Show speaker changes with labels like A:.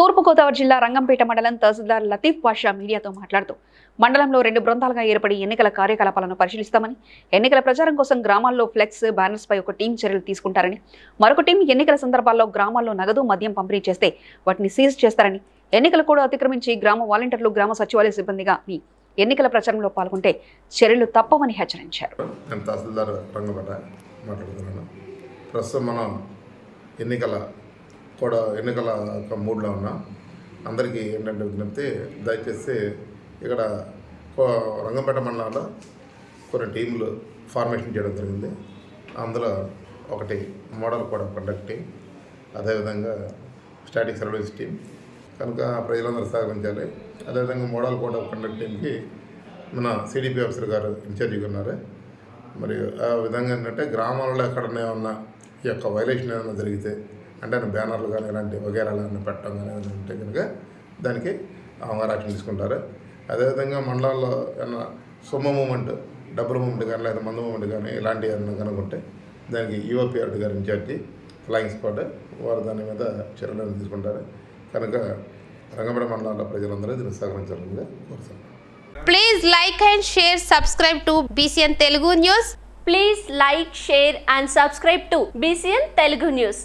A: తూర్పుగోదావరి జిల్లా రంగంపేట మండలం తహసీల్దార్ లతీఫ్ పాషా మీడియాతో మాట్లాడుతూ మండలంలో రెండు బృందాలుగా ఏర్పడి ఎన్నికల కార్యకలాపాలను పరిశీలిస్తామని ఎన్నికల ప్రచారం కోసం గ్రామాల్లో ఫ్లెక్స్ బ్యానర్స్ పై ఒక టీం చర్యలు తీసుకుంటారని మరొక టీం ఎన్నికల సందర్భాల్లో గ్రామాల్లో నగదు మద్యం పంపిణీ చేస్తే వాటిని సీజ్ చేస్తారని ఎన్నికలు కూడా అతిక్రమించి గ్రామ వాలంటీర్లు గ్రామ సచివాలయ సిబ్బందిగా ఎన్నికల ప్రచారంలో పాల్గొంటే చర్యలు తప్పవని హెచ్చరించారు.
B: ప్రస్తుతం మనం ఎన్నికల కూడా ఎన్నికల ఒక మూడ్లో ఉన్నాం. అందరికీ ఏంటంటే విజ్ఞప్తి దయచేసి ఇక్కడ కో- రంగంపేట మండలంలో కొన్ని టీంలు ఫార్మేషన్ చేయడం జరిగింది. అందులో ఒకటి model code of conduct team అదేవిధంగా స్టాటిక్ సర్వీస్ టీం. కనుక ప్రజలందరూ సహకరించాలి. అదేవిధంగా మోడల్ కోడ్ ఆఫ్ కండక్ట్ టీంకి మన సిడిపి ఆఫీసర్ గారు ఇన్ఛార్జిగా ఉన్నారు. మరియు ఆ విధంగా ఏంటంటే గ్రామాలలో ఎక్కడనే ఉన్న ఈ యొక్క వైలేషన్ ఏమైనా జరిగితే అంటే బ్యానర్లు కానీ ఇలాంటి వగేరాలు పెట్టడం కానీ ఉంటే కనుక దానికి అమగారు యాక్షన్ తీసుకుంటారు. అదేవిధంగా మండలాల్లో ఏమైనా సొమ్మ మూమెంట్ డబ్బుల మూమెంట్ కానీ లేదా మందు మూమెంట్ కానీ ఇలాంటివి ఏమైనా కనుక్కుంటే దానికి యువపిఆర్టీ గారు ఇన్ఛార్జి ఫ్లయింగ్ స్పాట్ వారు దాని మీద చర్యలు తీసుకుంటారు. కనుక రంగపడ మండలాల ప్రజలందరూ దీన్ని సహకరించాలని కోరుతున్నాను
C: please like and share subscribe to BCN Telugu news
D: please like share and subscribe to BCN Telugu news